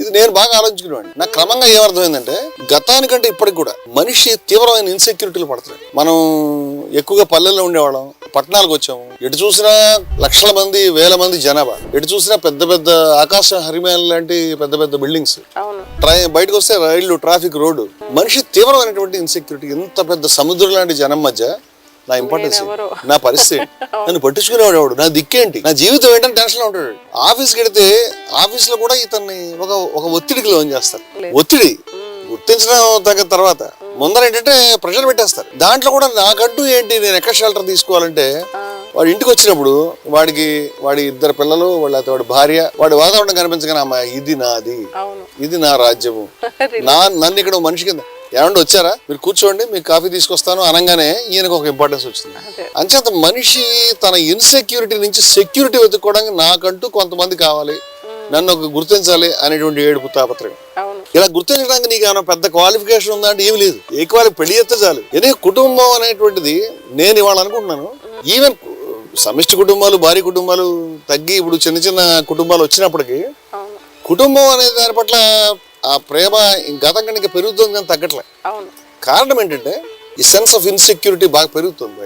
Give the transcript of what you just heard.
ఇది నేను బాగా ఆలోచించుకునేవాడిని. నాకు క్రమంగా ఏమర్థమైందంటే గతానికంటే ఇప్పటికి కూడా మనిషి తీవ్రమైన ఇన్సెక్యూరిటీలు పడుతున్నాడు మనం ఎక్కువగా పల్లెల్లో ఉండేవాళ్ళం పట్టణాలకు వచ్చాము. ఎటు చూసినా లక్షల మంది వేల మంది జనాభా. ఎటు చూసినా పెద్ద పెద్ద ఆకాశ హరిమేల లాంటి పెద్ద పెద్ద బిల్డింగ్స్ ట్రైన్ బయటకు వస్తే రైళ్ళు ట్రాఫిక్ రోడ్డు మనిషి తీవ్రమైనటువంటి ఇన్సెక్యూరిటీ ఎంత పెద్ద సముద్రం లాంటి జనం మధ్య నా ఇంపార్టెన్స్. నా పరిస్థితి? నన్ను పట్టించుకునేవాడు ఎవడు? నా దిక్కేంటి నా జీవితం ఏంటని టెన్షన్ ఉంటాడు. ఆఫీస్కి వెడితే ఆఫీస్లో కూడా ఇతన్ని ఒక ఒక ఒత్తిడికి లోన్ చేస్తారు. ఒత్తిడి. గుర్తించడం తగ్గ తర్వాత ముందర ఏంటంటే ప్రెషర్ పెట్టేస్తారు. దాంట్లో కూడా నాకంటూ ఏంటి? నేను ఎక్కడ షెల్టర్ తీసుకోవాలంటే వాడి ఇంటికి వచ్చినప్పుడు వాడికి వాడి ఇద్దరు పిల్లలు వాళ్ళ వాడి భార్య వాడి వాతావరణం కనిపించగానే అమ్మా ఇది నాది. ఇది నా రాజ్యము. నా నన్ను ఇక్కడ మనిషి కింద ఏమండి వచ్చారా? మీరు కూర్చోండి మీకు కాఫీ తీసుకొస్తాను అనగానే ఈయనకు ఒక ఇంపార్టెన్స్ వచ్చింది. అంచేత మనిషి తన ఇన్సెక్యూరిటీ నుంచి సెక్యూరిటీ వెతుక్కోవడానికి నాకంటూ కొంతమంది కావాలి. నన్ను ఒక గుర్తించాలి అనేటువంటి ఏడుపు తాపత్రయం. ఇలా గుర్తించడానికి నీకు ఏమైనా పెద్ద క్వాలిఫికేషన్ ఉందా అంటే ఏమి లేదు. ఏ క్వాలి పెళ్ళి చేస్తే చాలు. ఎందుకంటే కుటుంబం అనేటువంటిది నేను ఇవాళ అనుకుంటున్నాను. ఈవెన్ సమిష్టి కుటుంబాలు భారీ కుటుంబాలు తగ్గి ఇప్పుడు చిన్న చిన్న కుటుంబాలు వచ్చినప్పటికీ కుటుంబం అనే దాని పట్ల ఆ ప్రేమ గతం కంటే ఇంకా పెరుగుతుంది కానీ తగ్గట్లే అవును కారణం ఏంటంటే ఈ సెన్స్ ఆఫ్ ఇన్సెక్యూరిటీ బాగా పెరుగుతుంది.